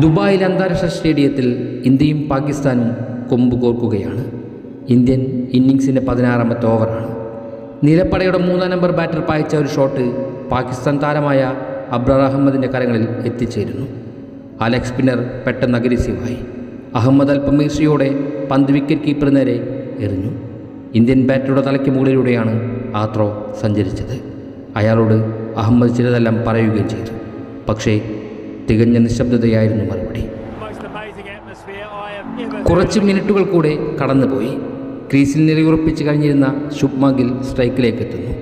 ദുബായിൽ അന്താരാഷ്ട്ര സ്റ്റേഡിയത്തിൽ ഇന്ത്യയും പാകിസ്ഥാനും കൊമ്പ് കോർക്കുകയാണ്. ഇന്ത്യൻ ഇന്നിങ്സിന്റെ പതിനാറാമത്തെ ഓവറാണ്. നിലപ്പടയുടെ മൂന്നാം നമ്പർ ബാറ്റർ പായിച്ച ഒരു ഷോട്ട് പാകിസ്ഥാൻ താരമായ അബ്രാർ അഹമ്മദിന്റെ കരങ്ങളിൽ എത്തിച്ചേരുന്നു. ആ ലെഗ് സ്പിന്നർ പെട്ടെന്ന് അഗ്രസീവായി. അഹമ്മദ് അൽപമീർഷിയോടെ പന്ത് വിക്കറ്റ് കീപ്പർ നേരെ എറിഞ്ഞു. ഇന്ത്യൻ ബാറ്ററുടെ തലയ്ക്ക് മുകളിലൂടെയാണ് ആ ത്രോ സഞ്ചരിച്ചത്. അയാളോട് അഹമ്മദ് ചിലതെല്ലാം പറയുകയും ചെയ്തു. പക്ഷേ തികഞ്ഞ നിശബ്ദതയായിരുന്നു മറുപടി. കുറച്ച് മിനിറ്റുകൾ കൂടെ കടന്നുപോയി. ക്രീസിൽ നിലയുറപ്പിച്ച് കഴിഞ്ഞിരുന്ന ശുഭ്മ ഗിൽ സ്ട്രൈക്കിലേക്ക് എത്തുന്നു.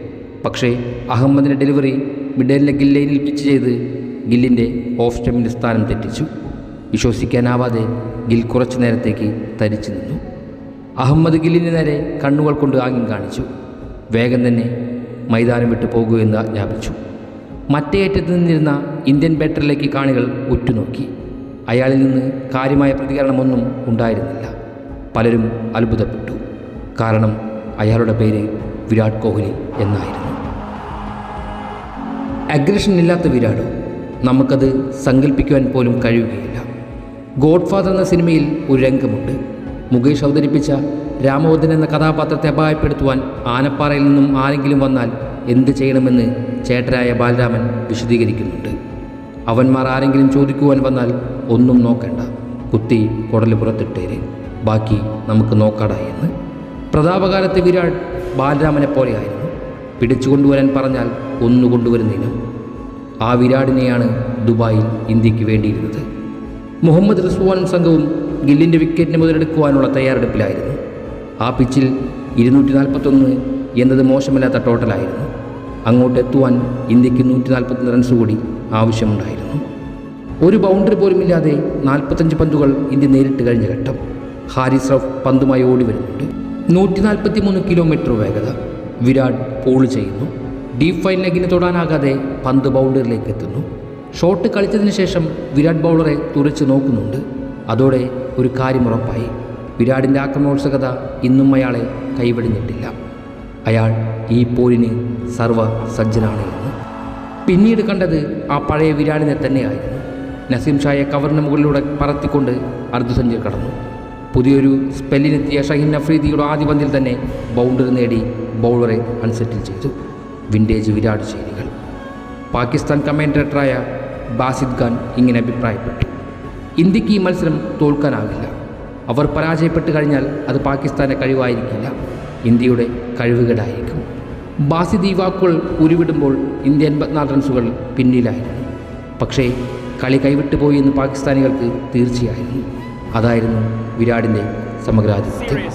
പക്ഷേ അഹമ്മദിന്റെ ഡെലിവറി മിഡലിലെ ഗില്ലയിൽ പിച്ച് ചെയ്ത് ഗില്ലിന്റെ ഓഫ് സ്റ്റെമ്മിന്റെ സ്ഥാനം തെറ്റിച്ചു. വിശ്വസിക്കാനാവാതെ ഗിൽ കുറച്ചു നേരത്തേക്ക് തരിച്ചു നിന്നു. അഹമ്മദ് ഗില്ലിന് നേരെ കണ്ണുകൾ കൊണ്ട് ആംഗ്യം കാണിച്ചു. വേഗം തന്നെ മൈതാനം വിട്ടു പോകുമെന്ന് ആജ്ഞാപിച്ചു. മറ്റേ അറ്റത്ത് നിന്നിരുന്ന ഇന്ത്യൻ ബാറ്ററിലേക്ക് കാണികൾ ഉറ്റുനോക്കി. അയാളിൽ നിന്ന് കാര്യമായ പ്രതികരണമൊന്നും ഉണ്ടായിരുന്നില്ല. പലരും അത്ഭുതപ്പെട്ടു. കാരണം അയാളുടെ പേര് വിരാട് കോഹ്ലി എന്നായിരുന്നു. അഗ്രഷൻ ഇല്ലാത്ത വിരാട് നമുക്കത് സങ്കല്പിക്കുവാൻ പോലും കഴിയുകയില്ല. ഗോഡ് ഫാദർ എന്ന സിനിമയിൽ ഒരു രംഗമുണ്ട്. മുകേഷ് അവതരിപ്പിച്ച രാമോദൻ എന്ന കഥാപാത്രത്തെ അപായപ്പെടുത്തുവാൻ ആനപ്പാറയിൽ നിന്നും ആരെങ്കിലും വന്നാൽ എന്ത് ചെയ്യണമെന്ന് ചേട്ടനായ ബാലരാമൻ വിശദീകരിക്കുന്നുണ്ട്. അവന്മാർ ആരെങ്കിലും ചോദിക്കുവാൻ വന്നാൽ ഒന്നും നോക്കണ്ട. കുത്തി കുടൽ പുറത്തിട്ടേര്. ബാക്കി നമുക്ക് നോക്കാടാ എന്ന്. പ്രതാപകാലത്തെ വിരാട് ബാലരാമനെ പോലെയായിരുന്നു. പിടിച്ചു കൊണ്ടുവരാൻ പറഞ്ഞാൽ ഒന്നു കൊണ്ടുവരുന്നതിനും ആ വിരാടിനെയാണ് ദുബായിൽ ഇന്ത്യയ്ക്ക് വേണ്ടിയിരുന്നത്. മുഹമ്മദ് റിസ്വാനും സംഘവും ഗില്ലിന്റെ വിക്കറ്റിന് മുതലെടുക്കുവാനുള്ള തയ്യാറെടുപ്പിലായിരുന്നു. ആ പിച്ചിൽ ഇരുന്നൂറ്റി നാൽപ്പത്തൊന്ന് എന്നത് മോശമല്ലാത്ത ടോട്ടലായിരുന്നു. അങ്ങോട്ട് എത്തുവാൻ ഇന്ത്യയ്ക്ക് നൂറ്റി നാൽപ്പത്തൊന്ന് റൺസ് കൂടി ആവശ്യമുണ്ടായിരുന്നു. ഒരു ബൗണ്ടറി പോലുമില്ലാതെ നാൽപ്പത്തഞ്ച് പന്തുകൾ ഇന്ത്യ നേരിട്ട് കഴിഞ്ഞ ഘട്ടം. ഹാരിസ് റഫ് പന്തുമായി ഓടി വരുന്നുണ്ട്. നൂറ്റി നാൽപ്പത്തി മൂന്ന് കിലോമീറ്റർ വേഗത. വിരാട് പോൾ ചെയ്യുന്നു. ഡീപ് ഫൈൻ ലെഗിന് തൊടാനാകാതെ പന്ത് ബൗണ്ടറിയിലേക്ക് എത്തുന്നു. ഷോട്ട് കളിച്ചതിന് ശേഷം വിരാട് ബൗളറെ തുറച്ച് നോക്കുന്നുണ്ട്. അതോടെ ഒരു കാര്യം ഉറപ്പായി. വിരാടിന്റെ ആക്രമണോത്സുകത ഇന്നും അയാളെ കൈവടിഞ്ഞിട്ടില്ല. അയാൾ ഈ പോരിന് സർവ സജ്ജനാണ് എന്ന്. പിന്നീട് കണ്ടത് ആ പഴയ വിരാടിനെ തന്നെയായിരുന്നു. നസീം ഷായെ കവറിന് മുകളിലൂടെ പറത്തിക്കൊണ്ട് അർദ്ധസഞ്ചർ കടന്നു. പുതിയൊരു സ്പെല്ലിനെത്തിയ ഷഹീൻ അഫ്രീദിയുടെ ആദ്യ പന്തിൽ തന്നെ ബൗണ്ടറി നേടി ബൗളറെ അൺസെറ്റിൽ ചെയ്തു. വിന്റേജ് വിരാട് ശൈലികൾ. പാകിസ്ഥാൻ കമാൻഡറേറ്ററായ ബാസിദ് ഖാൻ ഇങ്ങനെ അഭിപ്രായപ്പെട്ടു. ഇന്ത്യയ്ക്ക് ഈ മത്സരം തോൽക്കാനാകില്ല അവർ പരാജയപ്പെട്ട് കഴിഞ്ഞാൽ അത് പാകിസ്ഥാന്റെ കഴിവായിരിക്കില്ല. ഇന്ത്യയുടെ കഴിവുകേടായിരിക്കും ബാസി ദീവാക്കുകൾ ഉരുവിടുമ്പോൾ ഇന്ത്യ എൺപത്തിനാല് റൺസുകൾ പിന്നിലായിരുന്നു. പക്ഷേ കളി കൈവിട്ടു പോയി എന്ന് പാകിസ്ഥാനികൾക്ക് തീർച്ചയായിരുന്നു. അതായിരുന്നു വിരാടിന്റെ സമഗ്രാധിപത്യം.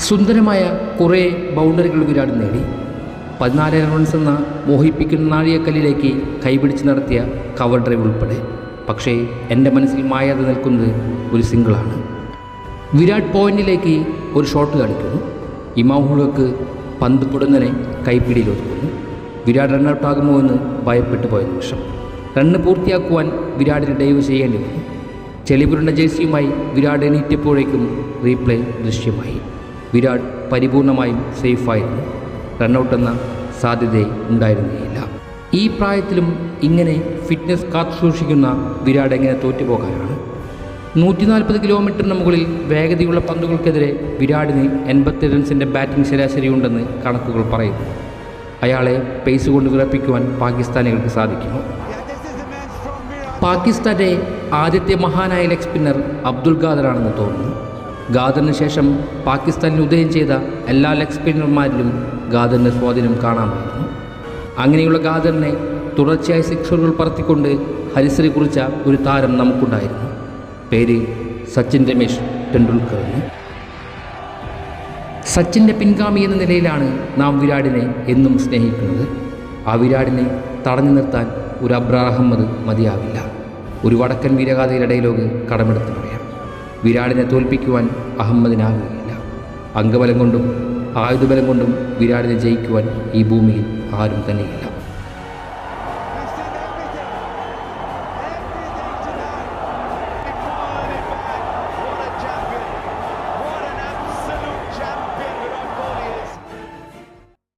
സുന്ദരമായ കുറേ ബൗണ്ടറികൾ വിരാട് നേടി. പതിനാല് റൺസ് എന്ന മോഹിപ്പിക്കുന്ന നാഴികക്കല്ലിലേക്ക് കൈപിടിച്ച് നടത്തിയ കവർ ഡ്രൈവ് ഉൾപ്പെടെ. പക്ഷേ എന്റെ മനസ്സിൽ മായാതെ നിൽക്കുന്നത് ഒരു സിംഗിളാണ്. വിരാട് പോയിന്റിലേക്ക് ഒരു ഷോട്ട് കളിക്കുന്നു ഇമാമുൾക്ക് പന്ത് പൊടുന്നനെ കൈപ്പിടിയിൽ ഒതുക്കുന്നു വിരാട് റണ്ണൗട്ടാകുമോ എന്ന് ഭയപ്പെട്ടു പോയ നിമിഷം. റണ്ണ് പൂർത്തിയാക്കുവാൻ വിരാടിന് ഡൈവ് ചെയ്യേണ്ടി വന്നു ചെളിപുരുണ്ട ജേഴ്സിയുമായി വിരാട് എണീറ്റപ്പോഴേക്കും റീപ്ലേ ദൃശ്യമായി. വിരാട് പരിപൂർണമായും സേഫായിരുന്നു. റണ്ണൌട്ട് എന്ന സാധ്യത ഉണ്ടായിരുന്നില്ല ഈ പ്രായത്തിലും ഇങ്ങനെ ഫിറ്റ്നസ് കാത്തു സൂക്ഷിക്കുന്ന വിരാട് എങ്ങനെ തോറ്റുപോകാനാണ്? നൂറ്റി നാൽപ്പത് കിലോമീറ്ററിന് മുകളിൽ വേഗതയുള്ള പന്തുകൾക്കെതിരെ വിരാടിന് എൺപത്തി റൺസിന്റെ ബാറ്റിംഗ് ശരാശരി ഉണ്ടെന്ന് കണക്കുകൾ പറയുന്നു. അയാളെ പേസ് കൊണ്ട് വിറപ്പിക്കുവാൻ പാകിസ്ഥാനികൾക്ക് സാധിക്കുന്നു. പാകിസ്ഥാന്റെ ആദ്യത്തെ മഹാനായ ലെഗ് സ്പിന്നർ അബ്ദുൽ ഖാദറാണെന്ന് തോന്നുന്നു. ഖാദറിന് ശേഷം പാകിസ്ഥാനിൽ ഉദയം ചെയ്ത എല്ലാ ലെഗ് സ്പിന്നർമാരിലും ഖാദറിന്റെ സ്വാധീനം കാണാമായിരുന്നു. അങ്ങനെയുള്ള ഖാദറിനെ തുടർച്ചയായി സിക്സറുകൾ പറത്തിക്കൊണ്ട് ഹരിശ്രീ കുറിച്ച ഒരു താരം നമുക്കുണ്ടായിരുന്നു. പേര് സച്ചിൻ രമേശ് ടെണ്ടുൽക്കർ എന്ന് സച്ചിന്റെ പിൻഗാമി എന്ന നിലയിലാണ് നാം വിരാടിനെ എന്നും സ്നേഹിക്കുന്നത്. ആ വിരാടിനെ തടഞ്ഞു നിർത്താൻ ഒരു അബ്രാഹം അത് മതിയാവില്ല. ഒരു വടക്കൻ വീരഗാഥയുടെ ഡയലോഗ് കടമെടുത്ത് പറയാം. വിരാടിനെ തോൽപ്പിക്കുവാൻ അഹമ്മദിനാകുകയില്ല. അംഗബലം കൊണ്ടും ആയുധബലം കൊണ്ടും വിരാടിനെ ജയിക്കുവാൻ ഈ ഭൂമിയിൽ ആരും തന്നെയില്ല.